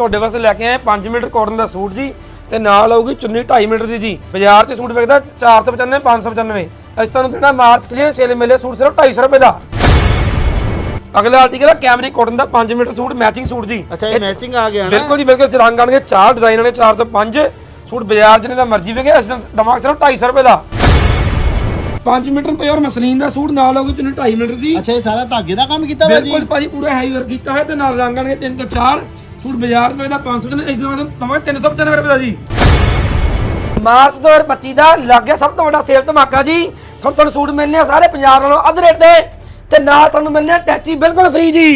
ਤੁਹਾਡੇ ਵਾਸਤੇ ਲੈ ਕੇ ਆਏ 5 ਮੀਟਰ ਕਾਟਨ ਦਾ ਸੂਟ ਜੀ ਤੇ ਨਾਲ ਆਊਗੀ ਚੁੰਨੀ 2.5 ਮੀਟਰ ਦੀ ਜੀ। ਬਾਜ਼ਾਰ 'ਚ ਸੂਟ ਵਿਕਦਾ 495 595 ਅਸੀਂ ਤੁਹਾਨੂੰ ਦੇਣਾ ਮਾਰਚ ਕਲੀਅਰ ਸੇਲ ਮਿਲੇ ਸੂਟ ਸਿਰਫ 250 ਰੁਪਏ ਦਾ। ਅਗਲਾ ਆਰਟੀਕਲ ਹੈ ਕੈਮਰਿਕ ਕਾਟਨ ਦਾ 5 ਮੀਟਰ ਸੂਟ ਮੈਚਿੰਗ ਸੂਟ ਜੀ। ਅੱਛਾ ਇਹ ਮੈਚਿੰਗ ਆ ਗਿਆ ਨਾ? ਬਿਲਕੁਲ ਜੀ ਬਿਲਕੁਲ ਰੰਗ ਆਣਗੇ ਚਾਰ ਡਿਜ਼ਾਈਨ ਵਾਲੇ 4 ਤੋਂ 5 ਸੂਟ ਬਾਜ਼ਾਰ ਜਿਹਨੇ ਦਾ ਮਰਜ਼ੀ ਵਿਕੇ ਅਸੀਂ ਦਵਾਂਗੇ ਸਿਰਫ 250 ਰੁਪਏ ਦਾ। 5 ਮੀਟਰ ਪਿਓਰ ਮਸਲੀਨ ਦਾ ਸੂਟ ਨਾਲ ਆਊਗੀ ਚੁੰਨੀ 2.5 ਮੀਟਰ ਦੀ। ਅੱਛਾ ਇਹ ਸਾਰਾ ਧਾਗੇ ਦਾ ਕੰਮ ਕੀਤਾ ਵਾ ਜੀ? ਬਿਲਕੁਲ ਭਾਜੀ ਪੂਰਾ ਹੈਵੀ ਵਰਕ ਕੀਤਾ ਹੈ ਤੇ ਨਾਲ ਰੰਗ ਆਣਗੇ 3 ਤੋਂ 4 ਸੂਟ ਬਾਜ਼ਾਰ ਵਿੱਚ ਦਾ 500 ਦੇ ਇਸ ਦਾ ਤਮਾਂ 395 ਰੁਪਏ ਦਾ ਜੀ। ਮਾਰਚ 2025 ਦਾ ਲੱਗ ਗਿਆ ਸਭ ਤੋਂ ਵੱਡਾ ਸੇਲ ਧਮਾਕਾ ਜੀ। ਤੁਹਾਨੂੰ ਤੁਹਾਨੂੰ ਸੂਟ ਮਿਲਨੇ ਆ ਸਾਰੇ ਪੰਜਾਬ ਨਾਲੋਂ ਅੱਧ ਰੇਟ ਤੇ ਤੇ ਨਾਲ ਤੁਹਾਨੂੰ ਮਿਲਨੇ ਆ ਟੈਚੀ ਬਿਲਕੁਲ ਫ੍ਰੀ ਜੀ।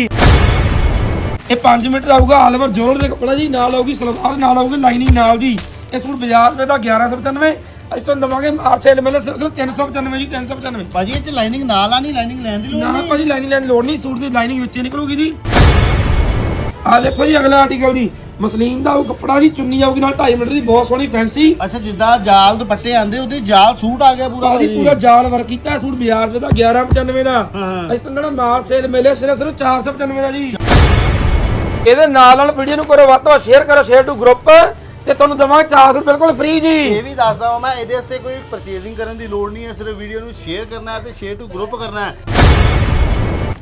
ਇਹ 5 ਮੀਟਰ ਆਊਗਾ ਆਲ ਓਵਰ ਜੋਰਡ ਦੇ ਕੱਪੜਾ ਜੀ ਨਾਲ ਆਊਗੀ ਸਲਵਾਰ ਨਾਲ ਆਊਗੀ ਲਾਈਨਿੰਗ ਨਾਲ ਜੀ। ਇਹ ਸੂਟ ਬਾਜ਼ਾਰ ਵਿੱਚ ਦਾ 1195 ਅਸੀਂ ਤੁਹਾਨੂੰ ਦਵਾਂਗੇ ਮਾਰਚ ਸੇਲ ਮਿਲੇ ਸਿਰਫ ਸਿਰਫ 395 ਜੀ 395 ਭਾਜੀ ਇਹ ਚ ਲਾਈਨਿੰਗ ਨਾਲ ਆ ਨਹੀਂ ਲਾਈਨਿੰਗ ਲੈਣ ਦੀ ਲੋੜ ਨਾ ਨਹੀਂ? ਭਾਜੀ ਲਾਈਨਿੰਗ ਲੈਣ ਦੀ ਲੋੜ ਨਹੀਂ ਸੂਟ ਦੀ ਲਾਈਨਿੰਗ ਵਿੱਚੇ ਨਿਕਲੂਗੀ ਜੀ। ਆ ਦੇਖੋ ਜੀ ਅਗਲਾ ਆਰਟੀਕਲ ਜੀ ਮਸਲੀਨ ਦਾ ਉਹ ਕੱਪੜਾ ਜੀ ਚੁੰਨੀ ਆਊਗੀ ਨਾਲ 2.5 ਮੀਟਰ ਦੀ ਬਹੁਤ ਸੋਹਣੀ ਫੈਂਸੀ ਅੱਛਾ ਜਿੱਦਾਂ ਜਾਲ ਦੁਪੱਟੇ ਆਂਦੇ ਉਹਦੇ ਜਾਲ ਸੂਟ ਆ ਗਿਆ ਪੂਰਾ ਭਾਜੀ। ਪੂਰਾ ਜਾਲ ਵਰਕ ਕੀਤਾ ਹੈ, ਸੂਟ ਬਾਜ਼ਾਰ ਵਿੱਚ ਦਾ 1195 ਦਾ। ਹਾਂ। ਅਸੀਂ ਤੁਹਾਨੂੰ ਜਿਹੜਾ ਮਾਰਚ ਸੇਲ ਮਿਲੇ ਸਿਰਫ ਸਿਰਫ 495 ਦਾ ਜੀ। ਇਹਦੇ ਨਾਲ ਨਾਲ ਵੀਡੀਓ ਨੂੰ ਕਰੋ ਵੱਧ ਤੋਂ ਵੱਧ ਸ਼ੇਅਰ ਕਰੋ ਸ਼ੇਅਰ ਟੂ ਗਰੁੱਪ ਤੇ ਤੁਹਾਨੂੰ ਦਵਾਂਗੇ 400 ਬਿਲਕੁਲ ਫ੍ਰੀ ਜੀ। ਇਹ ਵੀ ਦੱਸਦਾ ਹਾਂ ਮੈਂ ਇਹਦੇ ਵਾਸਤੇ ਕੋਈ ਪਰਚੇਜ਼ਿੰਗ ਕਰਨ ਦੀ ਲੋੜ ਨਹੀਂ ਹੈ ਸਿਰਫ ਵੀਡੀਓ ਨੂੰ ਸ਼ੇਅਰ ਕਰਨਾ ਹੈ ਤੇ ਸ਼ੇਅਰ ਟੂ ਗਰੁੱਪ ਕਰਨਾ ਹੈ।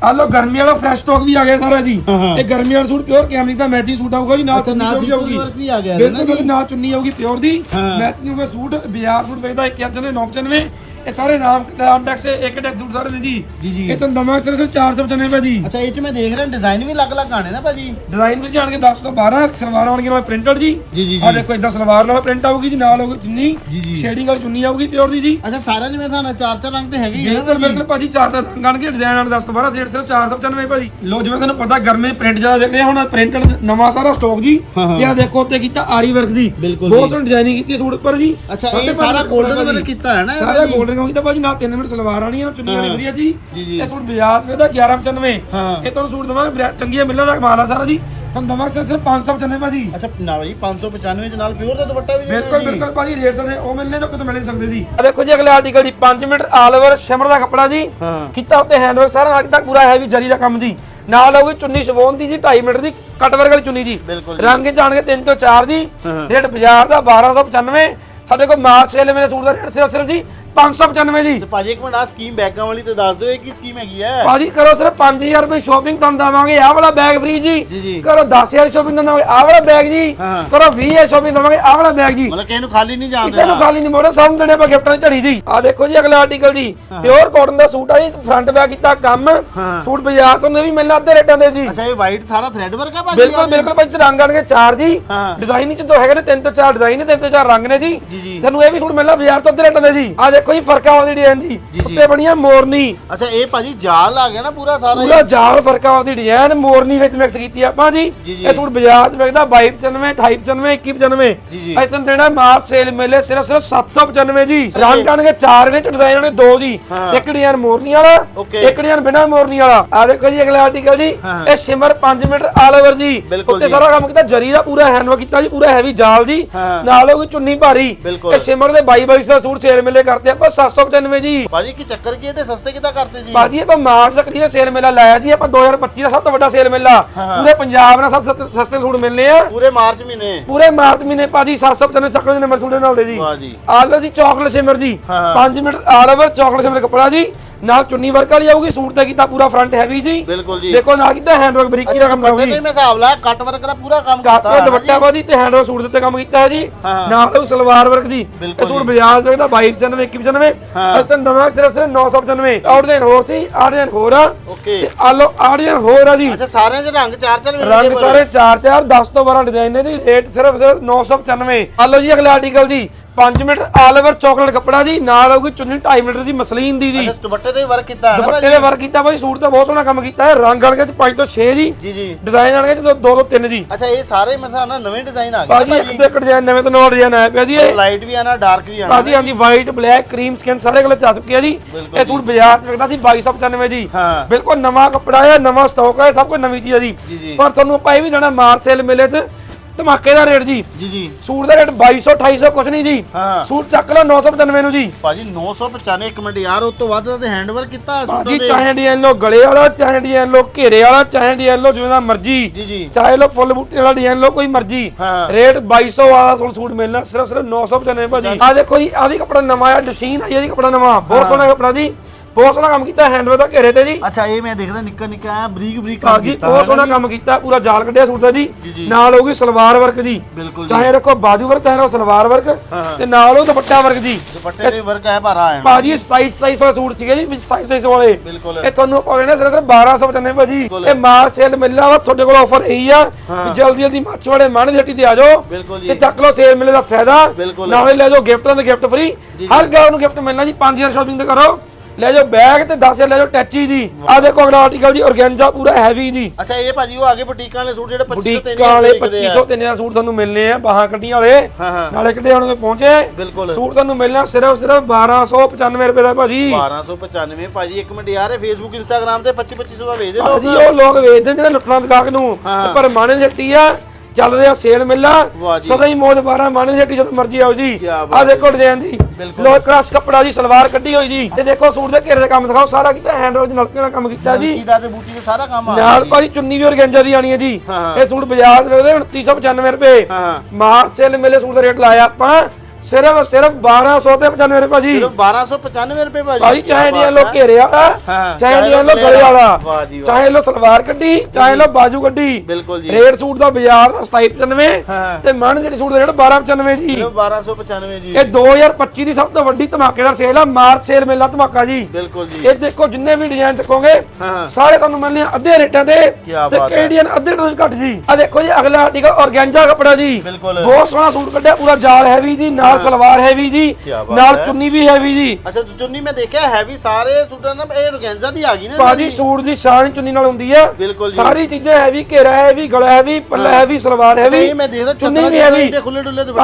ਆ ਲੋ ਗਰਮੀ ਵਾਲਾ ਫਰੈਸ਼ ਸਟਾਕ ਵੀ ਆ ਗਿਆ ਸਾਰਾ ਜੀ। ਇਹ ਗਰਮੀ ਵਾਲਾ ਸੂਟ ਪਿਓਰ ਕੈਮਰਿਕ ਦਾ ਮੈਚਿੰਗ ਸੂਟ ਆਊਗਾ ਜੀ ਨਾਲ ਚੁੰਨੀ ਨਾਲ ਵੀ ਆਊਗੀ ਆ ਗਿਆ ਬਿਲਕੁਲ। ਨਾਲ ਚੁੰਨੀ ਆਊਗੀ ਪਿਓਰ ਦੀ। ਮੈਚਿੰਗ ਹੋਊਗਾ ਸੂਟ ਬਾਜ਼ਾਰ ਸੂਟ ਵੇਚਦਾ 195 ਇਹ ਸਾਰੇ ਰਾਮ ਰਾਮ ਟੈਕਸ ਇੱਕ ਟੈਕਸ ਸੂਟ ਸਾਰੇ ਨੇ ਜੀ ਜੀ, ਜੀ। ਇਹ ਤੁਹਾਨੂੰ ਦਵਾਂਗੇ ਸਿਰਫ 495 ਰੁਪਏ ਜੀ ਅੱਛਾ ਇਹ ਚ ਮੈਂ ਦੇਖ ਰਿਹਾ ਡਿਜ਼ਾਈਨ ਵੀ ਅਲੱਗ-ਅਲੱਗ ਆਣੇ ਨਾ ਭਾਜੀ ਡਿਜ਼ਾਈਨ ਵਿੱਚ ਜਾਣਗੇ 10 ਤੋਂ 12 ਸਲਵਾਰ ਆਉਣਗੇ ਨਾਲ ਪ੍ਰਿੰਟਡ ਜੀ ਜੀ, ਜੀ, ਆ ਜੀ। ਦੇਖੋ ਇਦਾਂ ਸਲਵਾਰ ਨਾਲ ਪ੍ਰਿੰਟ ਆਊਗੀ ਜੀ ਨਾਲ ਆਊਗੀ ਚੁੰਨੀ ਜੀ, ਜੀ। ਸ਼ੇਡਿੰਗ ਵਾਲੀ ਚੁੰਨੀ ਆਊਗੀ ਪਿਓਰ ਦੀ ਜੀ ਅੱਛਾ ਸਾਰਿਆਂ ਚ ਮੇਰੇ ਨਾਲ ਚਾਰ ਚਾਰ ਰੰਗ ਤੇ ਹੈਗੇ ਹੀ ਆ ਨਾ ਬਿਲਕੁਲ ਭਾਜੀ? ਬਿਲਕੁਲ ਭਾਜੀ ਚਾਰ ਚਾਰ ਰੰਗ ਆਣਗੇ ਡਿਜ਼ਾਈਨ ਨਾਲ 10 ਤੋਂ 12 ਸੇਟ ਸਿਰਫ 495 ਭਾਜੀ ਲੋ ਜਿਵੇਂ ਤੁਹਾਨੂੰ ਪਤਾ ਗਰਮੀ ਪ੍ਰਿੰਟ ਜ਼ਿਆਦਾ ਵਿਕ ਰਿਹਾ ਹੁਣ ਪ੍ਰਿੰਟਡ ਨਵਾਂ ਸਾਰਾ ਸਟਾਕ ਜੀ ਹਾਂ, ਹਾਂ। ਤੇ ਆ ਦੇਖੋ ਉੱਤੇ ਕੀਤਾ ਆਰੀ ਵਰਕ ਦੀ ਬਿਲਕੁਲ ਬਹੁਤ ਜੀ। ਸੋਹਣੀ ਡਿਜ਼ਾਈਨਿੰਗ ਕੀਤੀ ਹੈ ਸੂਟ ਉੱਪਰ ਜੀ ਅੱਛਾ ਸਾਢੇ ਇਹ ਪੰਜ ਸਾਰਾ ਮੀਟਰ 골ਡਨ ਭਾਜੀ। ਵਰਕ ਕੀਤਾ ਹੈ ਨਾ ਇਹਦਾ ਸਾਰਾ ਜੀ? 골 ਡਨ ਕੰਮ ਕੀਤਾ ਭਾਜੀ ਨਾਲ 3 ਮਿੰਟ ਸਲਵਾਰ ਆਣੀ ਹੈ ਨਾਲ ਚੁੰਨੀ ਵਾਲੀ ਹਾਂ। ਵਧੀਆ ਜੀ। ਇਹ ਸੂਟ ਬਾਜ਼ਾਰ ਵਿੱਚ ਦਾ 1195 ਹਾਂ। ਇਹ ਤੁਹਾਨੂੰ ਸੂਟ ਦਵਾਂਗੇ ਬ੍ਰੈ- ਚੰਗੀਆਂ ਮਿਲਣ ਦਾ ਕਮਾਲ ਆ ਸਾਰਾ ਜੀ ਤੁਹਾਨੂੰ ਦਵਾਂਗੇ ਸਿਰਫ- ਸਿਰਫ 595 ਭਾਜੀ ਅੱਛਾ ਨਾ ਭਾਜੀ 595 ਚ ਨਾਲ ਪਿਓਰ ਦਾ ਦੁਪੱਟਾ ਵੀ ਬਿਲਕੁਲ ਬਿਲਕੁਲ ਭਾਜੀ ਰੇਟ ਸਾਡੇ ਉਹ ਮਿਲਨੇ ਜੋ ਕਿਤੇ ਮਿਲ ਨਹੀਂ ਸਕਦੇ ਜੀ ਆ ਦੇਖੋ ਜੀ ਅਗਲੇ ਆਰਟੀਕਲ ਜੀ 5 ਮੀਟਰ ਆਲ ਓਵਰ ਸ਼ਿਮਰ ਦਾ ਕੱਪੜਾ ਜੀ ਹਾਂ। ਕੀਤਾ ਉੱਤੇ ਹੈਂਡਵਰਕ ਸਾਰਾ ਅੱਜ ਤੱਕ ਪੂਰਾ ਹੈਵੀ ਜਰੀ ਦਾ ਕੰਮ ਜੀ ਨਾਲ ਆਊਗੀ ਚੁੰਨੀ ਸ਼ਵੋਨ ਦੀ ਜੀ 2.5 ਮੀਟਰ ਦੀ ਕੱਟ ਵਰਗ ਵਾਲੀ ਚੁੰਨੀ ਜੀ। ਰੰਗ ਜਾਣਗੇ 3 ਤੋਂ 4 ਜੀ ਹਾਂ। ਰੇਟ ਬਾਜ਼ਾਰ ਦਾ 1295 ਸਾਡੇ ਕੋਲ ਮਾਰਚ ਸੇਲ ਮੇਰੇ ਸੂਟ ਦਾ ਰੇਟ ਸਿਰਫ ਸਿਰਫ ਜੀ 595 ਜੀ। ਤੇ ਭਾਜੀ ਇੱਕ ਮਿੰਟ ਆ ਸਕੀਮ ਬੈਗਾਂ ਵਾਲੀ ਤੇ ਦੱਸ ਦਿਓ ਇਹ ਕੀ ਸਕੀਮ ਹੈਗੀ ਹੈ? ਭਾਜੀ ਕਰੋ ਸਿਰਫ 5000 ਰੁਪਏ ਸ਼ਾਪਿੰਗ ਤੁਹਾਨੂੰ ਦਵਾਂਗੇ। ਆਹ ਵਾਲਾ ਬੈਗ ਫ੍ਰੀ ਜੀ। ਜੀ, ਜੀ। ਕਰੋ 10000 ਸ਼ਾਪਿੰਗ ਦਵਾਂਗੇ। ਆਹ ਵਾਲਾ ਬੈਗ ਜੀ। ਹਾਂ। ਕਰੋ 20000 ਸ਼ਾਪਿੰਗ ਦਵਾਂਗੇ। ਆਹ ਵਾਲਾ ਬੈਗ ਜੀ। ਮਤਲਬ ਕਿਸੇ ਨੂੰ ਖਾਲੀ ਨਹੀਂ ਜਾਣ ਕਿਸੇ ਨੂੰ ਖਾਲੀ ਨਹੀਂ ਮੋੜੋ ਸਭ ਦੇਣੇ ਆਪਾਂ ਗਿਫਟਾਂ ਦੀ ਝੜੀ ਜੀ। ਆ ਦੇਖੋ ਜੀ ਅਗਲਾ ਆਰਟੀਕਲ ਜੀ। ਪਿਓਰ ਕਾਟਨ ਦਾ ਸੂਟ ਆ ਜੀ ਫਰੰਟ ਬੈਕ ਕੀਤਾ ਕੰਮ। ਹਾਂ। ਸੂਟ ਬਾਜ਼ਾਰ ਤੋਂ ਵੀ ਮਿਲਣਾ ਅੱਧੇ ਰੇਟਾਂ ਦੇ ਜੀ। ਅੱਛਾ ਇਹ ਵਾਈਟ ਸਾਰਾ ਥ੍ਰੈਡ ਵਰਕ ਆ ਭਾਜੀ? ਬਿਲਕੁਲ ਬਿਲਕੁਲ ਭਾਈ ਰੰਗ ਆਣਗੇ ਚਾਰ ਜੀ। ਹਾਂ। ਡਿਜ਼ਾਈਨ ਵਿੱਚ ਤੋਂ ਹੈਗੇ ਨੇ ਤਿੰਨ ਤੋਂ ਚਾਰ ਡਿਜ਼ਾਈਨ ਨੇ ਤਿੰਨ ਤੋਂ ਚਾਰ ਰੰਗ ਨੇ ਜੀ। ਜੀ। ਤੁਹਾਨੂੰ ਇਹ ਵੀ ਸੂਟ ਮਿਲਣਾ ਬਾਜ਼ਾਰ ਤੋਂ ਅੱਧੇ ਰੇਟਾਂ ਦੇ ਜੀ। ਦੇਖੋ ਜੀ ਫਰਕਾ ਵਾਲੀ ਡਿਜ਼ਾਈਨ ਜੀ ਜੀ। ਉੱਤੇ ਬਣੀਆਂ ਮੋਰਨੀ ਅੱਛਾ ਇਹ ਭਾਜੀ ਜਾਲ ਆ ਗਿਆ ਨਾ ਪੂਰਾ ਸਾਰਾ ਹੀ? ਪੂਰਾ ਜਾਲ ਫਰਕਾ ਵਾਲੀ ਡਿਜ਼ਾਈਨ ਮੋਰਨੀ ਵਿੱਚ ਮਿਕਸ ਕੀਤੀ ਆ ਆਪਾਂ ਜੀ ਜੀ, ਜੀ। ਇਹ ਸੂਟ ਬਾਜ਼ਾਰ 'ਚ ਵਿਕਦਾ 2295 2895 2195 ਜੀ, ਦੇਣਾ ਮਾਰਚ ਸੇਲ ਮੇਲੇ ਸਿਰਫ ਸਿਰਫ 795 ਜੀ ਰੰਗ ਆਣਗੇ ਚਾਰ ਵਿੱਚ ਡਿਜ਼ਾਈਨ ਆਣੇ ਦੋ ਜੀ ਹਾਂ। ਇੱਕ ਡਿਜ਼ਾਈਨ ਮੋਰਨੀ ਵਾਲਾ Okay। ਇੱਕ ਡਿਜ਼ਾਈਨ ਬਿਨਾ ਮੋਰਨੀ ਵਾਲਾ ਆ ਦੇਖੋ ਜੀ ਅਗਲਾ ਆਰਟੀਕਲ ਜੀ ਹਾਂ। ਇਹ ਸ਼ਿਮਰ 5 ਮੀਟਰ ਆਲ ਓਵਰ ਜੀ ਬਿਲਕੁਲ ਉੱਤੇ ਜੀ। ਸਾਰਾ ਕੰਮ ਕੀਤਾ ਜਰੀ ਦਾ ਪੂਰਾ ਹੈਂਡਵਰਕ ਕੀਤਾ ਜੀ ਪੂਰਾ ਹੈਵੀ ਜਾਲ ਜੀ ਹਾਂ। ਨਾਲ ਉਹ ਚੁੰਨੀ ਭਾਰੀ ਬਿਲਕੁਲ। ਇਹ ਸ਼ਿਮਰ ਦੇ 22 22 ਦਾ ਸੂਟ ਸੇਲ ਮੇਲੇ ਕਰਦੇ ਆਪਾਂ 795 ਜੀ। ਭਾਜੀ ਕੀ ਚੱਕਰ ਕੀ ਇਹਦੇ ਸਸਤੇ ਕਿੱਦਾਂ ਕਰਤੇ ਜੀ? ਬਾਜੀ ਆਪਾਂ ਮਾਰਚ ਤੱਕ ਦੀ ਸੇਲ ਮੇਲਾ ਲਾਇਆ ਜੀ ਆਪਾਂ 2025 ਦਾ ਸਭ ਤੋਂ ਵੱਡਾ ਸੇਲ ਮੇਲਾ। ਪੂਰੇ ਪੰਜਾਬ ਨਾਲ ਸਭ ਸਸਤੇ- ਸੂਟ ਮਿਲਨੇ ਆ। ਪੂਰੇ ਮਾਰਚ ਮਹੀਨੇ। ਪੂਰੇ ਮਾਰਚ ਮਹੀਨੇ ਭਾਜੀ 795 ਚੱਕਰ ਦੇ ਨੰਬਰ ਸੂਟ ਨਾਲ ਦੇ ਜੀ। ਵਾਹ ਜੀ। ਆ ਲਓ ਜੀ ਚਾਕਲੇਟ ਸ਼ਿਮਰ ਜੀ। ਹਾਂ। 5 metre all over chocolate shimmer ਕੱਪੜਾ ਜੀ। ਨਾਲ ਚੁੰਨੀ ਵਰਕ ਵਾਲੀ ਆਊਗੀ ਸੂਟ ਤੇ ਕੀਤਾ ਪੂਰਾ ਫਰੰਟ ਹੈਵੀ ਜੀ। ਬਿਲਕੁਲ ਜੀ। ਦੇਖੋ ਨਾਲ ਕੀਤਾ ਹੈਂਡਵਰਕ ਬਰੀਕੀ ਦਾ ਕੰਮ ਆਊਗੀ ਤੇ ਮੈਂ ਹਿਸਾਬ ਲਾਇਆ ਕੱਟ ਵਰਕ ਦਾ ਪੂਰਾ ਕੰਮ ਕਾਟੋ ਹੈ ਨਾ ਦੁਪੱਟਾ। ਬਾਦੀ ਤੇ ਹੈਂਡਵਰਕ ਸੂਟ ਦੇ ਉੱਤੇ ਕੰਮ ਕੀਤਾ ਹੈ ਜੀ। ਨਾਲ ਉਹ ਸਲਵਾਰ ਵਰਕ ਦੀ ਇਹ ਸੂਟ। ਬਾਜ਼ਾਰ ਚ ਵਿਕਦਾ 2295 2195 ਹਾਂ। ਅਸ ਤਾਂ ਨਵਾਂ ਸਿਰਫ ਸਿਰਫ 995 ਆਊਟ ਦੇ ਹੋਰ ਸੀ ਆੜ ਦੇ ਹੋਰ ਆ। ਓਕੇ। ਤੇ ਆ ਲਓ ਆੜ ਦੇ ਹੋਰ ਆ ਜੀ। ਅੱਛਾ ਸਾਰਿਆਂ ਦੇ ਰੰਗ ਚਾਰ ਚਾਰ ਰੰਗ ਸਾਰੇ 4 4 10 ਤੋਂ 12 ਡਿਜ਼ਾਈਨ ਨੇ ਜੀ। ਰੇਟ ਸਿਰਫ ਸਿਰਫ 995 ਆ ਲਓ ਜੀ ਅਗਲਾ ਆਰਟੀਕਲ ਜੀ। 5 ਮੀਟਰ ਆਲ ਓਵਰ ਚਾਕਲੇਟ ਕੱਪੜਾ ਜੀ ਨਾਲ ਆਊਗੀ ਚੁੰਨੀ 2.5 ਮੀਟਰ ਦੀ ਮਸਲੀਨ ਦੀ ਜੀ। ਅੱਛਾ ਦੁਪੱਟੇ ਤੇ ਵਰਕ ਕੀਤਾ ਹੈ ਨਾ ਦੁਪੱਟੇ ਭਾਜੀ? ਦੇ ਵਰਕ ਕੀਤਾ ਬਾਈ ਸੂਟ ਤਾਂ ਬਹੁਤ ਸੋਹਣਾ ਕੰਮ ਕੀਤਾ ਹੈ ਰੰਗ ਆਣਗੇ ਚ 5 ਤੋਂ 6 ਜੀ। ਜੀ ਜੀ। ਡਿਜ਼ਾਈਨ ਆਣਗੇ ਚ 2 ਤੋਂ 3 ਜੀ। ਅੱਛਾ ਇਹ ਸਾਰੇ ਮਤਲਬ ਨਾ ਨਵੇਂ ਡਿਜ਼ਾਈਨ ਆ ਗਏ ਬਾਜੀ ਇੱਕ ਤੋਂ ਇੱਕ ਡਿਜ਼ਾਈਨ ਨਵੇਂ ਤੋਂ ਨਵਾਂ ਡਿਜ਼ਾਈਨ ਆਇਆ ਪਿਆ ਜੀ ਇਹ। ਲਾਈਟ ਵੀ ਆਣਾ ਡਾਰਕ ਵੀ ਆਣਾ ਬਾਜੀ ਹਾਂਜੀ ਵਾਈਟ ਬਲੈਕ ਕਰੀਮ ਸਕਿਨ ਸਾਰੇ ਕੋਲ ਚਾ ਚੁੱਕੇ ਆ ਜੀ। ਇਹ ਸੂਟ ਬਾਜ਼ਾਰ ਚ ਵਿਕਦਾ ਸੀ 2295 ਜੀ। ਹਾਂ। ਬਿਲਕੁਲ ਨਵਾਂ ਕੱਪੜਾ ਹੈ ਨਵਾਂ ਸਟਾਕ ਹੈ ਸਭ ਕੁਝ ਨਵੀਂ ਚੀਜ਼ ਹੈ ਜੀ। ਪਰ ਤੁਹਾਨੂੰ ਆਪਾਂ ਇਹ ਵੀ ਜਾਣਾ ਮਾਰਚ ਸੇਲ ਮੇਲੇ 'ਚ ਧਮਾਕੇ ਦਾ ਰੇਟ ਜੀ। ਜੀ ਜੀ। ਸੂਟ ਦਾ ਰੇਟ 2200 2800 ਕੁਛ ਨਹੀਂ ਜੀ। ਹਾਂ। ਸੂਟ ਚੱਕ ਲਓ 995 ਨੂੰ ਜੀ। ਭਾਜੀ 995 ਇੱਕ ਮਿੰਟ ਯਾਰ ਉਸ ਤੋਂ ਵੱਧ ਤਾਂ ਹੈਂਡਵਰਕ ਕੀਤਾ ਹੈ ਬਾਜੀ ਸੂਟਾਂ ਦੇ ਚਾਹੇ ਡਿਜ਼ਾਈਨ ਲੋ ਗਲੇ ਵਾਲਾ ਚਾਹੇ ਡਿਜ਼ਾਈਨ ਲੋ ਘੇਰੇ ਵਾਲਾ ਚਾਹੇ ਡਿਜ਼ਾਈਨ ਲੋ ਜਿਵੇਂ ਦਾ ਮਰਜ਼ੀ। ਜੀ ਜੀ। ਚਾਹੇ ਲੋ ਫੁੱਲ ਬੂਟੇ ਵਾਲਾ ਡਿਜ਼ਾਈਨ ਲੋ ਕੋਈ ਮਰਜ਼ੀ। ਹਾਂ। ਰੇਟ 2200 ਵਾਲਾ ਸੂਟ ਸੂਟ ਮਿਲਣਾ ਸਿਰਫ ਸਿਰਫ 995 ਭਾਜੀ। ਆ ਦੇਖੋ ਜੀ ਆ ਵੀ ਕੱਪੜਾ ਨਵਾਂ ਆ ਡਿਜ਼ਾਈਨ ਆਈ ਹੈ ਜੀ ਕੱਪੜਾ ਨਵਾਂ। ਬਹੁਤ ਸੋਹਣਾ ਕੱਪੜਾ ਜੀ। ਬਹੁਤ ਸੋਹਣਾ ਕੰਮ ਕੀਤਾ ਹੈਂਡਵਰਕ ਦਾ ਘੇਰੇ ਤੇ ਜੀ। ਅੱਛਾ ਇਹ ਮੈਂ ਦੇਖਦਾ ਨਿੱਕਾ ਨਿੱਕਾ ਆ ਬਰੀਕ ਬਰੀਕ ਕੰਮ ਕੀਤਾ ਬਹੁਤ ਸੋਹਣਾ ਜੀ। ਕੰਮ ਕੀਤਾ ਪੂਰਾ ਜਾਲ ਕੱਢਿਆ ਸੂਟ ਦਾ ਜੀ, ਜੀ ਜੀ। ਨਾਲ ਹੋਊਗੀ ਸਲਵਾਰ ਵਰਕ ਜੀ। ਬਿਲਕੁਲ ਜੀ। ਚਾਹੇ ਰੱਖੋ ਬਾਜੂ ਵਰਕ ਚਾਹੇ ਰੱਖੋ ਸਲਵਾਰ ਵਰਕ। ਤੇ ਨਾਲ ਉਹ ਦੁਪੱਟਾ ਵਰਕ ਜੀ। ਦੁਪੱਟੇ ਦੇ ਵਰਕ ਹੈ ਭਾਰਾ ਹੈ ਭਾਜੀ 27 27 ਵਾਲੇ ਸੂਟ ਸੀਗੇ ਜੀ 27 27 ਵਾਲੇ। ਇਹ ਤੁਹਾਨੂੰ ਆਪਾਂ ਕਹਿੰਦੇ ਸਿਰਫ ਸਿਰਫ 1295 ਭਾਜੀ। ਇਹ ਮਾਰ ਸੇਲ ਮਿਲਣਾ ਵਾ ਤੁਹਾਡੇ ਕੋਲ ਆਫਰ ਇਹੀ ਆ ਵੀ ਜਲਦੀ ਜਲਦੀ ਮੱਛਵਾੜੇ ਮਾਣੇ ਦੀ ਹੱਟੀ ਤੇ ਆ ਜਾਓ ਜੀ। ਤੇ ਚੱਕ ਲਓ ਸੇਲ ਮਿਲੇ ਦਾ ਫਾਇਦਾ। ਨਾਲੇ ਲੈ ਜਾਓ ਗਿਫਟਾਂ ਦੇ ਗਿਫਟ ਫ੍ਰੀ ਹਰ ਗਾਹ ਨੂੰ ਗਿਫਟ ਮਿਲਣਾ ਜੀ 5000 ਸ਼ਾਪਿੰਗ ਤੇ ਕਰੋ। ਲੈ ਜਾਓ ਬੈਗ ਤੇ 10000 ਲੈ ਜਾਓ ਟੈਚੀ ਜੀ। ਆ ਦੇਖੋ ਅਗਲਾ ਆਰਟੀਕਲ ਜੀ ਔਰਗੈਂਜਾ ਪੂਰਾ ਹੈਵੀ ਜੀ। ਅੱਛਾ ਇਹ ਭਾਜੀ ਉਹ ਆਗੇ ਬੁਟੀਕਾਂ ਵਾਲੇ ਸੂਟ ਜਿਹੜੇ 25 ਤੋਂ ਬੁਟੀਕਾਂ ਵਾਲੇ 2500 ਤਿੰਨ ਦਾ ਸੂਟ ਤੁਹਾਨੂੰ ਮਿਲਨੇ ਆ ਬਾਹਾਂ ਕੱਢੀਆਂ ਵਾਲੇ। ਹਾਂ ਹਾਂ। ਨਾਲੇ ਕਿੱਡੇ ਹੁਣ ਪਹੁੰਚੇ? ਬਿਲਕੁਲ। ਸੂਟ ਤੁਹਾਨੂੰ ਮਿਲਣਾ ਸਿਰਫ ਸਿਰਫ 1295 ਰੁਪਏ ਦਾ ਭਾਜੀ। 1295 ਭਾਜੀ ਇੱਕ ਮਿੰਟ ਯਾਰ ਇਹ ਫੇਸਬੁੱਕ ਇੰਸਟਾਗ੍ਰam ਤੇ 25 2500 ਦਾ ਵੇਚਦੇ ਲੋਕ ਭਾਜੀ ਉਹ ਲੋਕ ਵੇਚਦੇ ਨੇ ਜਿਹੜੇ ਲੁੱਟਣਾ ਦਿਖਾਕ ਨੂੰ। ਹਾਂ। ਤੇ ਪਰ ਮਾਣੇ ਦੀ ਹੱਟੀ ਆ ਚੱਲ ਰਿਹਾ ਸੇਲ ਮਿਲਾ। ਸਦਾ ਹੀ ਮੌਜ 12 ਮਾਣੇ ਹੱਟੀ ਜਦੋਂ ਮਰਜ਼ੀ ਆਓ ਜੀ। ਆ ਦੇਖੋ ਡਿਜ਼ਾਈਨ ਜੀ। ਲੋ ਕ੍ਰਾਸ ਕੱਪੜਾ ਜੀ ਸਲਵਾਰ ਕੱਢੀ ਹੋਈ ਜੀ। ਤੇ ਦੇਖੋ ਸੂਟ ਦੇ ਘੇਰੇ ਦਾ ਕੰਮ ਦਿਖਾਓ। ਸਾਰਾ ਕੀਤਾ ਹੈਂਡ ਵਰਕ ਨਲਕੇ ਨਾਲ ਕੰਮ ਕੀਤਾ ਜੀ। ਦਾ ਤੇ ਬੂਟੀ ਦਾ ਸਾਰਾ ਕੰਮ ਆ। ਨਾਲ ਭਾਜੀ ਚੁੰਨੀ ਵੀ ਔਰਗੈਂਜਾ ਦੀ ਆਣੀ ਹੈ ਜੀ। ਇਹ ਸੂਟ ਬਾਜ਼ਾਰ 'ਚ ਵੇਚਦੇ 2995 ਰੁਪਏ। ਮਾਰਚ ਸੇਲ ਮੇਲੇ ਸੂਟ ਦਾ ਰੇਟ ਲਾਇਆ ਆਪਾਂ। ਸਿਰਫ ਸਿਰਫ 1200 ਤੇ 95 ਰੁਪਏ ਭਾਜੀ। ਸਿਰਫ 1295 ਰੁਪਏ ਭਾਜੀ। ਭਾਜੀ ਚਾਹੇ ਬਾਤ ਲੋ। ਘੇਰੇ ਵਾਲਾ ਹਾਂ, ਚਾਹੇ ਡੀਆਂ ਲੋ ਗਲੇ ਵਾਲਾ। ਵਾਲਾ ਵਾਹ ਜੀ ਵਾਹ। ਚਾਹੇ ਲੋ ਸਲਵਾਰ ਕੱਢੀ ਚਾਹੇ ਲੋ ਬਾਜੂ ਕੱਢੀ। ਬਿਲਕੁਲ ਜੀ। ਰੇਟ ਸੂਟ ਦਾ ਬਾਜ਼ਾਰ ਦਾ 2795 ਹਾਂ। ਤੇ ਮਨ ਜਿਹੜੇ ਸੂਟ ਦਾ ਰੇਟ 1295 ਜੀ। ਸਿਰਫ 1295 ਜੀ। ਇਹ 2025 ਦੀ ਸਭ ਤੋਂ ਵੱਡੀ ਧਮਾਕੇਦਾਰ ਸੇਲ ਆ ਮਾਰਚ ਸੇਲ ਮੇਲਾ ਧਮਾਕਾ ਜੀ। ਬਿਲਕੁਲ ਜੀ। ਇਹ ਦੇਖੋ ਜਿੰਨੇ ਵੀ ਡਿਜ਼ਾਈਨ ਚੱਕੋਗੇ ਸਾਰੇ ਤੁਹਾਨੂੰ ਮਿਲਣੇ ਅੱਧੇ ਰੇਟਾਂ ਤੇ ਤੇ ਬਾਤ ਹੈ। ਕੈਨੇਡੀਅਨ ਅੱਧੇ ਰੇਟਾਂ ਤੋਂ ਘੱਟ ਜੀ। ਆ ਦੇਖੋ ਜੀ ਅਗਲਾ ਆਰਟੀਕਲ ਔਰਗੈਂਜਾ ਕੱਪੜਾ ਜੀ। ਬਿਲਕੁਲ। ਬਹੁਤ ਸੋਹਣਾ ਸੂਟ ਕੱਢਿਆ ਪੂਰਾ ਜਾਲ ਹੈਵੀ ਜੀ ਨਾਲ ਸਲਵਾਰ ਹੈਵੀ ਜੀ ਨਾਲ। ਚੁੰਨੀ ਵੀ ਹੈਵੀ ਜੀ। ਅੱਛਾ ਚੁੰਨੀ ਮੈਂ ਦੇਖਿਆ ਹੈਵੀ ਸਾਰੇ ਸੂਟਾਂ ਨਾਲ ਇਹ ਰੋਗੈਂਜ਼ਾ ਦੀ ਆ ਗਈ ਨਾ ਬਾਜੀ ਸੂਟ ਦੀ ਸ਼ਾਨ ਚੁੰਨੀ ਨਾਲ ਹੁੰਦੀ ਆ। ਸਾਰੀ ਚੀਜ਼ਾਂ ਹੈਵੀ ਘੇਰਾ ਹੈਵੀ ਗਲਾ ਹੈਵੀ ਪੱਲਾ ਹੈਵੀ ਸਲਵਾਰ ਹੈਵੀ ਮੈਂ ਦੇਖਦਾ ਚੁੰਨੀ ਵੀ ਹੈਵੀ।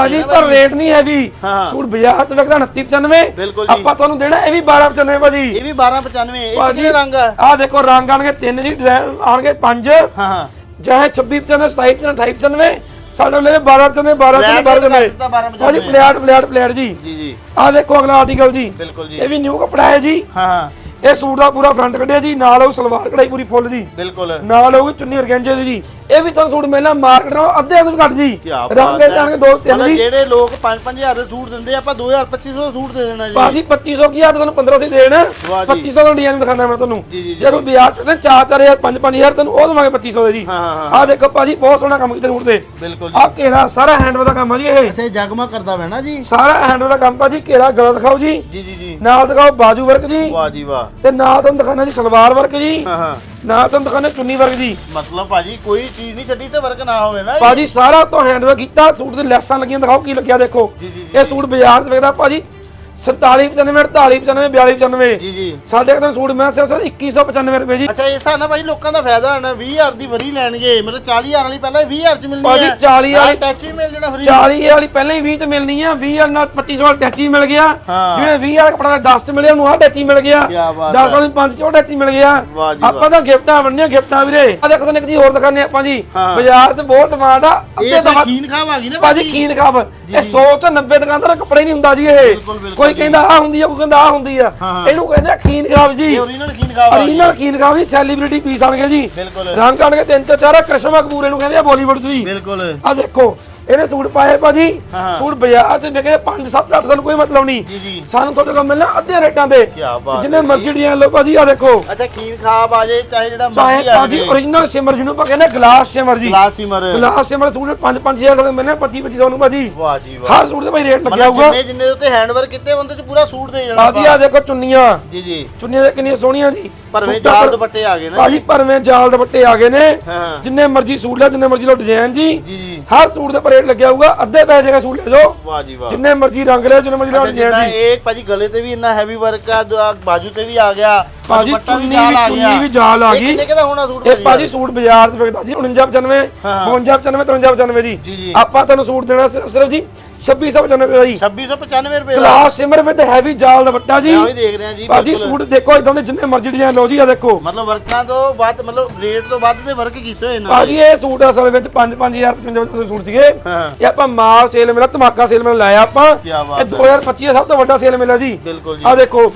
ਨੇ ਪਰ ਰੇਟ ਨਹੀਂ ਹੈਵੀ। ਸੂਟ ਬਾਜ਼ਾਰ ਚ ਵਿਕਦਾ 2995 ਬਿਲਕੁਲ ਜੀ। ਆਪਾਂ ਤੁਹਾਨੂੰ ਦੇਣਾ ਇਹ ਵੀ 1295 ਭਾਜੀ। ਇਹ ਵੀ 1295 ਇਹ ਭਾਜੀ ਕਿੰਨੇ ਰੰਗ ਆ? ਆਹ ਦੇਖੋ ਰੰਗ ਆਣਗੇ ਤਿੰਨ ਜੀ ਡਿਜ਼ਾਈਨ ਆਣਗੇ ਪੰਜ। ਹਾਂ ਹਾਂ। ਚਾਹੇ 26 95 27 95 28 95 ਸਾਡੇ ਲਈ 12 95 12 Flat 95 12 ਕਰ ਦਿੱਤਾ 12 95 ਭਾਜੀ ਪਲੇਟ ਪਲੇਟ ਪਲੇਟ ਜੀ। ਜੀ ਜੀ। ਆਹ ਦੇਖੋ ਅਗਲਾ ਆਰਟੀਕਲ ਜੀ। ਬਿਲਕੁਲ ਜੀ। ਇਹ ਵੀ ਨਿਊ ਕੱਪੜਾ ਹੈ ਜੀ। ਹਾਂ। ਇਹ ਸੂਟ ਦਾ ਪੂਰਾ ਫਰੰਟ ਕੱਢਿਆ ਜੀ ਨਾਲ ਉਹ ਸਲਵਾਰ ਕਢਾਈ ਪੂਰੀ ਫੁੱਲ ਜੀ। ਬਿਲਕੁਲ। ਨਾਲ ਹੋਊਗੀ ਚੁੰਨੀ ਔਰਗੈਂਜੇ ਦੀ ਜੀ। ਇਹ ਵੀ ਤੁਹਾਨੂੰ ਸੂਟ ਮਿਲਣਾ ਮਾਰਕੀਟ ਨਾਲੋਂ ਅੱਧੇ ਤੋਂ ਵੀ ਘੱਟ ਜੀ। ਬਾਤ ਰੰਗ ਇਹ ਜਾਣਗੇ ਦੋ ਤਿੰਨ ਮਤਲਬ ਜੀ। ਜਿਹੜੇ ਲੋਕ 5-5000 ਦੇ ਸੂਟ ਦਿੰਦੇ ਆ, ਆਪਾਂ 2000 2500 ਦਾ ਸੂਟ ਦੇ ਦੇਣਾ ਜੀ। ਬਾਜੀ 2500 ਕੀ ਆ ਤੁਹਾਨੂੰ 1500 ਹੀ ਦੇਣ। ਵਾਹ ਜੀ। 2500 ਦਾ ਡਿਜ਼ਾਈਨ ਦਿਖਾਣਾ ਮੈਂ ਤੁਹਾਨੂੰ। ਜੀ, ਜੀ, ਜੀ। ਜੇ ਕੋਈ ਬਾਜ਼ਾਰ ਚ 4-4000 5-5000 ਤੁਹਾਨੂੰ ਉਹ ਦਵਾਂਗੇ 2500 ਦੇ ਜੀ। ਹਾਂ ਹਾਂ ਹਾਂ। ਆਹ ਦੇਖੋ ਭਾਜੀ ਬਹੁਤ ਸੋਹਣਾ ਕੰਮ ਕੀਤਾ ਸੂਟ ਤੇ। ਬਿਲਕੁਲ ਜੀ। ਆਹ ਘੇਰਾ ਸਾਰਾ ਹੈਂਡਵਰਕ ਦਾ ਕੰਮ ਆ ਜੀ ਇਹ। ਅੱਛਾ ਇਹ ਜਗਮਾ ਕਰਦਾ ਵੇ ਨਾ ਜੀ। ਸਾਰਾ ਹੈਂਡਵਰਕ ਦਾ ਕੰਮ ਭਾਜੀ ਘੇਰਾ ਗਲਾ ਦਿਖਾਓ ਜੀ। ਜੀ ਜੀ ਜੀ। ਨਾਲ ਦਿਖਾਓ ਬਾਜੂ ਵਰਕ ਜੀ। ਵਾਹ ਜੀ ਵਾਹ। ਤੇ ਨਾਲ ਤੁਹਾਨੂੰ ਦਿਖਾਣਾ ਜੀ ਸਲਵਾਰ ਵਰਕ ਜੀ। ਹਾਂ ਹਾਂ। ਨਾਲ ਤੁਹਾਨੂੰ ਦਿਖਾਣਾ ਚੁੰਨੀ ਵਰਕ ਜੀ। ਮਤਲਬ ਭਾਜੀ ਕੋਈ ਚੀਜ਼ ਨਹੀਂ ਛੱਡੀ ਤੇ ਵਰਕ ਨਾ ਹੋਵੇ ਨਾ। ਭਾਜੀ ਸਾਰਾ ਤੋਂ ਹੈਂਡਵਰਕ ਕੀਤਾ ਸੂਟ ਤੇ ਲੈਸਾਂ ਲੱਗੀਆਂ ਦਿਖਾਓ ਕੀ ਲੱਗਿਆ ਦੇਖੋ। ਜੀ ਜੀ ਇਹ ਸੂਟ ਬਾਜ਼ਾਰ 'ਚ ਵਿਕਦਾ ਭਾਜੀ 47 95 48 95 42 95 ਜੀ ਜੀ। ਸਾਡੇ ਕੋਲ ਸੂਟ ਮੈਂ ਸਿਰਫ ਸਿਰਫ 2195 ਰੁਪਏ ਜੀ। ਅੱਛਾ ਇਹ ਹਿਸਾਬ ਨਾਲ ਭਾਜੀ ਲੋਕਾਂ ਦਾ ਫਾਇਦਾ ਹੋਣਾ 20000 ਦੀ ਵਰੀ ਲੈਣਗੇ। ਮਤਲਬ 40000 ਵਾਲੀ ਪਹਿਲਾਂ 20000 ਚ ਮਿਲਣੀ ਭਾਜੀ, 40 ਵਾਲੀ- ਟੈਚ ਵੀ ਮਿਲ ਜਾਣਾ ਫਰੀ 40 ਵਾਲੀ ਪਹਿਲਾਂ ਹੀ 20 ਚ ਮਿਲਣੀ ਆ 20 ਨਾਲ 25 ਵਾਲਾ ਟੈਚੀ ਮਿਲ ਗਿਆ। ਹਾਂ। ਜਿਹੜੇ 20 ਵਾਲਾ ਕਪੜਾ 10 ਚ ਮਿਲਿਆ ਉਹਨੂੰ ਆ ਟੈਚੀ ਮਿਲ ਗਿਆ। ਕਿਆ ਬਾਤ 10 ਵਾਲੀ 5 ਚ ਉਹ ਟੈਚੀ ਮਿਲ ਗਿਆ। ਵਾਹ ਜੀ ਵਾਹ। ਆਪਾਂ ਤਾਂ ਗਿਫਟਾਂ ਵੰਡੀਆਂ ਗਿਫਟਾਂ ਵੀਰੇ। ਆ ਦੇਖੋ ਤੁਹਾਨੂੰ ਇੱਕ ਚੀਜ਼ ਹੋਰ ਦਿਖਾਣੇ ਆਪਾਂ ਜੀ। ਹਾਂ। ਬਾਜ਼ਾਰ 'ਚ ਬਹੁਤ ਡਿਮਾਂਡ ਆ। ਅੱਧੇ ਇਹ ਤੋਂ ਵੱਧ ਸ਼ਕੀਨ ਖਾਮ ਆ ਗਈ ਨਾ ਭਾਜੀ ਕੀਨ ਖਾਬ ਇਹ 100 ਚ 90 ਦੁਕਾਨਦਾਰ ਕੱਪੜੇ ਨਹੀਂ ਹੁੰਦਾ ਜੀ ਇਹ। ਬਿਲਕੁਲ, ਬਿਲਕੁਲ। ਕੋਈ ਜੀ। ਕਹਿੰਦਾ ਆ ਹੁੰਦੀ ਆ ਕੋਈ ਕਹਿੰਦਾ ਆ ਹੁੰਦੀ ਆ। ਇਹਨੂੰ ਕਹਿੰਦੇ ਖੀਨ ਖਾਬ ਜੀ। ਓਰੀਜਨਲ ਖੀਨ ਖਾਬ ਜੀ। ਸੈਲੀਬ੍ਰਿਟੀ ਪੀਸ ਆਣਗੇ ਜੀ। ਬਿਲਕੁਲ। ਰੰਗ ਆਣਗੇ ਤਿੰਨ ਚਾਰ ਕ੍ਰਿਸ਼ਮਾ ਕਪੂਰ ਇਹਨੂੰ ਕਹਿੰਦੇ ਆ ਬਾਲੀਵੁੱਡ ਦੀ ਬਿਲਕੁਲ। ਆ ਦੇਖੋ ਇਹਨੇ ਸੂਟ ਪਾਏ ਭਾਜੀ। ਸੂਟ ਬਾਜ਼ਾਰ 'ਚ ਵਿਕੇ 5 7 8 ਸਾਨੂੰ ਕੋਈ ਮਤਲਬ ਨਹੀਂ। ਸਾਨੂੰ ਤੁਹਾਡੇ ਕੋਲ ਮਿਲਣਾ ਅੱਧੇ ਰੇਟਾਂ ਤੇ। ਜਿੰਨੇ ਮਰਜ਼ੀ ਡੀਆਂ ਲਓ ਭਾਜੀ ਆ ਦੇਖੋ। ਅੱਛਾ ਖੀਨ ਖਾਬ ਆ ਚਾਹੇ ਜਿਹੜਾ ਮਰਜ਼ੀ ਆ ਭਾਜੀ origignal ਸ਼ਿਮਰ ਜਿਹਨੂੰ ਆਪਾਂ ਕਹਿੰਦੇ ਗਲਾਸ ਸ਼ਿਮਰ ਜੀ। Glass shimmer glass shimmer suit 5 5000 ਤੱਕ ਮਿਲਣੇ 25 2500 ਨੂੰ ਭਾਜੀ। ਵਾਹ ਜੀ ਵਾਹ। ਹਰ ਸੂਟ ਤੇ ਭਾਈ ਰੇਟ ਲੱਗਿਆ ਹੋਊਗਾ। ਜਿੰਨੇ ਜਿੰਨੇ ਉੱਤੇ ਹੈਂਡਵਰਕ ਕੀਤੇ ਉਹਦੇ ਚ ਪੂਰਾ ਸੂਟ ਦੇ ਜਾਣਾ ਭਾਜੀ ਆ ਦੇਖੋ ਚੁੰਨੀਆਂ। ਜੀ ਜੀ। ਚੁੰਨੀਆਂ ਦੇ ਕਿੰਨੀਆਂ ਸੋਹਣੀਆਂ ਜੀ। ਸੂਟਾਂ ਜਾਲ ਦੁਪੱਟੇ ਆ ਗਏ ਨਾ। ਭਾਜੀ ਭਰਵੇਂ ਜਾਲ ਦੁਪੱਟੇ ਆ ਗਏ ਨੇ। ਜਿੰਨੇ ਮਰਜ਼ੀ ਸੂਟ ਲੈ ਜਿੰਨੇ ਮਰਜ਼ੀ ਲੋ ਡਿਜ਼ਾਈਨ ਜੀ। ਹਰ ਸੂਟ ਦੇ ਪਰ ਰੇਟ ਲੱਗਿਆ ਹੋਊਗਾ ਅੱਧੇ ਪੈਸੇ ਦਾ ਸੂਟ ਲੈ ਜਾਓ। ਵਾਹ ਜੀ ਵਾਹ। ਜਿੰਨੇ ਮਰਜ਼ੀ ਰੰਗ ਲੈ ਜਿੰਨੇ ਮਰਜ਼ੀ ਲੋ ਅੱਛਾ, ਜਿੱਦਾਂ ਇਹ ਭਾਜੀ ਗਲੇ ਤੇ ਵੀ ਇੰਨਾ ਹੈਵੀ ਵਰਕ ਆ ਜੋ ਆ ਬਾਜੂ ਤੇ ਵੀ ਆ ਗਿਆ। ਭਾਜੀ ਚੁੰਨੀ ਵੀ ਆ ਚੁੰਨੀ। ਵੀ ਜਾਲ ਆ ਗਈ ਕਿੰਨੇ ਕੁ ਦਾ ਹੋਣਾ ਸੂਟ ਇਹ ਭਾਜੀ? ਸੂਟ ਬਾਜ਼ਾਰ 'ਚ ਵਿਕਦਾ ਸੀ 4995 ਹਾਂ। 5295 5395 ਜੀ, ਜੀ ਜੀ। ਆਪਾਂ ਤੁਹਾਨੂੰ ਸੂਟ ਦੇਣਾ ਸਿਰਫ ਸਿਰਫ ਜੀ 2695 ਦਾ ਜੀ 2695 ਰੁਪਏ ਦਾ ਕਲਾਸ ਸਿਮਰ ਵਿਦ ਹੈਵੀ ਜਾਲ ਦੁਪੱਟਾ ਜੀ ਮੈਂ ਉਹੀ ਦੇਖ ਰਿਹਾ ਜੀ ਭਾਜੀ ਬਿਲਕੁਲ। ਸੂਟ ਦੇਖੋ ਇਦਾਂ ਦੇ ਜਿੰਨੇ ਮਰਜ਼ੀ ਡਿਜ਼ਾਈਨ ਲਓ ਜੀ ਆ ਦੇਖੋ ਮਤਲਬ ਵਰਕਾਂ ਤੋਂ ਵੱਧ ਮਤਲਬ ਰੇਟ ਤੋਂ ਵੱਧ ਦੇ ਵਰਕ ਕੀਤੇ ਹੋਏ ਨੇ ਭਾਜੀ ਇਹ ਸੂਟ ਅਸਲ ਵਿੱਚ 5-5000 55 ਸੂਟ ਸੀਗੇ। ਇਹ ਆਪਾਂ ਮਾਲ ਸੇਲ ਮੇਲਾ ਧਮਾਕਾ ਸੇਲ ਮੇਲਾ ਲਾਇਆ ਆਪਾਂ ਇਹ 2025 ਦਾ ਸਭ ਤੋਂ ਵੱਡਾ ਸੇਲ ਮੇਲਾ ਜੀ ਜੀ ਆ ਦੇਖੋ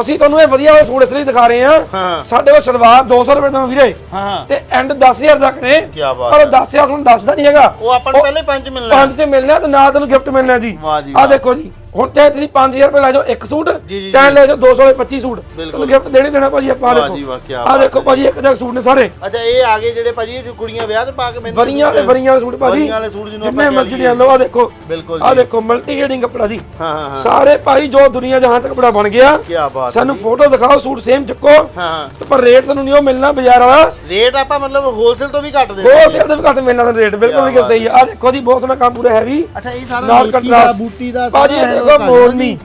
ਅਸੀਂ ਤੁਹਾਨੂੰ ਇਹ ਵਧੀਆ ਵਾਲੇ ਸੂਟ ਇਸ ਲਈ ਦਿਖਾ ਰਹੇ ਹਾਂ। ਸਾਡੇ ਕੋਲ ਸਲਵਾਰ 200 ਰੁਪਏ ਦਾ ਵੀਰੇ। ਹਾਂ ਤੇ ਐਂਡ 10000 ਤੱਕ ਨੇ। ਪਰ ਉਹ 10000 ਤੁਹਾਨੂੰ ਦੱਸਦਾ ਨਹੀਂ ਹੈਗਾ। ਉਹ ਆਪਾਂ ਨੂੰ ਪਹਿਲੇ ਪੰਜ ਮਿਲਣਾ ਪੰਜ ਤੇ ਮਿਲਣਾ ਤੇ ਨਾਲ ਤੁਹਾਨੂੰ ਗਿਫਟ ਮਿਲਣਾ ਜੀ। ਆ। ਦੇਖੋ ਜੀ। ਹੁਣ ਚਾਹੇ ਤੁਸੀਂ 5000 ਰੁਪਏ ਲੈ ਜਾਓ ਇੱਕ ਸੂਟ ਜੀ, ਜੀ, ਚਾਹੇ ਲੈ ਜਾਓ 200 ਦੇ 25 ਸੂਟ। ਬਿਲਕੁਲ। ਤੁਹਾਨੂੰ ਗਿਫਟ ਦੇਣੀ ਦੇਣਾ ਭਾਜੀ ਆਪਾਂ ਆਹ ਵਾਹ ਜੀ ਵਾਹ, ਕਿਆ ਦੇਖੋ ਆ ਦੇਖੋ ਭਾਜੀ ਇੱਕ ਜਗ ਸੂਟ ਨੇ ਸਾਰੇ। ਅੱਛਾ ਇਹ ਆ ਗਏ ਜਿਹੜੇ ਭਾਜੀ ਇਹ ਜੋ ਕੁੜੀਆਂ ਵਿਆਹ ਤੇ ਪਾ ਕੇ ਮੈਨੂੰ ਵਰੀਆਂ ਵਾਲੇ ਵਰੀਆਂ ਵਾਲੇ ਸੂਟ ਭਾਜੀ। ਵਰੀਆਂ ਵਾਲੇ ਸੂਟ ਜਿਹਨੂੰ ਜਿੰਨੇ ਆਪਾਂ ਮਰਜ਼ੀ ਕਹਿ ਲਈਏ। ਲਓ ਆ ਦੇਖੋ। ਬਿਲਕੁਲ ਆ ਦੇਖੋ ਮਲਟੀ ਸ਼ੇਡਿੰਗ ਕੱਪੜਾ ਜੀ। ਹਾਂ ਹਾਂ ਹਾਂ। ਸਾਰੇ ਭਾਈ ਜੋ ਦੁਨੀਆ ਜਹਾਂ ਤੱਕ ਕੱਪੜਾ ਬਣ ਗਿਆ ਕੀ ਬਾਤ ਹੈ ਸਾਨੂੰ ਫੋਟੋ ਦਿਖਾਓ ਸੂਟ ਸੇਮ ਚੱਕੋ। ਹਾਂ ਹਾਂ। ਤੇ ਪਰ ਰੇਟ ਤੁਹਾਨੂੰ ਨਹੀਂ ਉਹ ਮਿਲਣਾ ਬਾਜ਼ਾਰ ਵਾਲਾ। ਰੇਟ ਆਪਾਂ ਮਤਲਬ ਹੋਲਸੇਲ ਤੋਂ ਵੀ ਘੱਟ ਦੇ ਬਹੁਤ ਸੇਲ ਦੇ ਵੀ ਘੱਟ ਮਿਲਣਾ ਤੁਹਾਨੂੰ ਰੇਟ ਬਿਲਕੁਲ ਨਹੀਂ ਸਹੀ ਆ। ਆਹ ਦੇਖੋ ਜੀ ਬਹੁਤ ਸੋਹਣਾ ਕੰਮ ਪੂਰਾ ਹੈਵੀ ਅੱਛਾ ਇਹ ਸਾਰਾ ਨਾਲ ਦਾ ਕੰਟਰਾਸਟ। ਬੂਟੀ ਦਾ ਭਾਜੀ ਦੇਖੋ ਮੋਰਨੀ।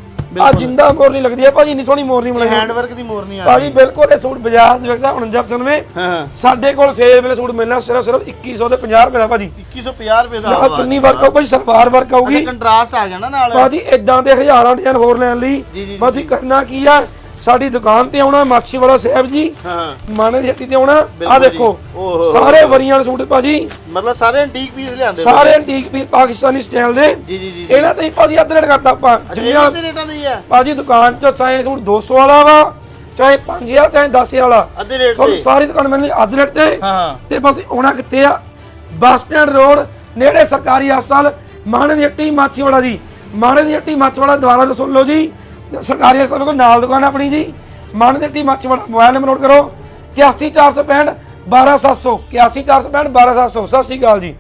ਆ ਜਿੰਦਾ ਮੋਰਨੀ ਲੱਗਦੀ ਹੈ ਭਾਜੀ ਇੰਨੀ ਸੋਹਣੀ ਮੋਰਨੀ ਬਣਾਈ ਹੈਂਡ ਵਰਕ ਦੀ ਮੋਰਨੀ ਆ ਭਾਜੀ ਬਿਲਕੁਲ ਇਹ ਸੂਟ ਬਾਜ਼ਾਰ ਦੇ ਵਿਕਦਾ 4995 ਹਾਂ ਸਾਡੇ ਕੋਲ ਸੇਲ ਵੇਲੇ ਸੂਟ ਮਿਲਣਾ ਸਿਰਫ ਸਿਰਫ 2100 ਦੇ 50 ਰੁਪਏ ਦਾ ਭਾਜੀ। 2150 ਰੁਪਏ ਦਾ। ਨਾਲ ਚੁੰਨੀ ਵਰਕ ਆਊ ਭਾਜੀ ਸਲਵਾਰ ਵਰਕ ਆਊਗੀ। ਕੰਟਰਾਸਟ ਆ ਗਿਆ ਨਾ ਨਾਲ। ਭਾਜੀ ਇਦਾਂ ਦੇ ਹਜ਼ਾਰਾਂ ਡਿਜ਼ਾਈਨ ਹੋਰ ਲੈਣ ਲਈ। ਜੀ, ਜੀ, ਭਾਜੀ ਕਰਨਾ ਕੀ ਆ? ਸਾਡੀ ਦੁਕਾਨ ਤੇ ਆਉਣਾ ਮਾਛੀ ਵਾਲਾ ਸਾਹਿਬ ਜੀ ਹਾਂ। ਮਾਣੇ ਦੀ ਹੱਟੀ ਤੇ ਆਉਣਾ। ਆ ਬਿਲਕੁਲ ਦੇਖੋ। ਓਹੋ। ਸਾਰੇ ਵਰੀਆਂ ਵਾਲੇ ਸੂਟ ਭਾਜੀ। ਮਤਲਬ ਸਾਰੇ ਐਂਟੀਕ ਪੀਸ ਲਿਆਂਦੇ ਸਾਰੇ ਐਂਟੀਕ ਪੀਸ ਪਾਕਿਸਤਾਨੀ ਸਟਾਈਲ ਦੇ। ਜੀ ਜੀ ਜੀ ਜੀ। ਇਹਨਾਂ ਤੇ ਭਾਜੀ ਅੱਧ ਰੇਟ ਕਰਤਾ ਆਪਾਂ। ਅੱਛਾ ਜਿੰਨੇ ਇਹਨਾਂ ਦੇ ਰੇਟਾਂ ਦੇ ਹੀ ਆ? ਭਾਜੀ ਦੁਕਾਨ 'ਚ ਚਾਹੇ ਸੂਟ 200 ਵਾਲਾ ਵਾ ਚਾਹੇ 5000 ਚਾਹੇ 10000 ਵਾਲਾ। ਅੱਧੇ ਰੇਟ ਤੁਹਾਨੂੰ ਤੇ ਸਾਰੀ ਦੁਕਾਨ ਮਿਲਣੀ ਅੱਧ ਰੇਟ ਤੇ। ਹਾਂ। ਤੇ ਬਸ ਆਉਣਾ ਕਿੱਥੇ ਆ? ਬੱਸ ਸਟੈਂਡ ਰੋਡ ਨੇੜੇ ਸਰਕਾਰੀ ਹਸਪਤਾਲ ਮਾਣੇ ਦੀ ਹੱਟੀ ਮਾਛੀਵਾੜਾ ਜੀ। ਮਾਣੇ ਦੀ ਹੱਟੀ ਮਾਛੀਵਾੜਾ ਦੁਆਰਾ ਤੋਂ ਸੁਣ ਲਓ ਜੀ। ਸਰਕਾਰੀ ਹਸਪਤਾਲ ਕੋਲ ਨਾਲ ਦੁਕਾਨ ਆ ਆਪਣੀ ਜੀ। ਮਨ ਦੀ ਹੱਟੀ ਮਾਛੀਵਾੜਾ ਮੋਬਾਈਲ ਨੰਬਰ ਨੋਟ ਕਰੋ। 81465 12700 81465 12700 ਸਤਿ ਸ਼੍ਰੀ ਅਕਾਲ ਜੀ।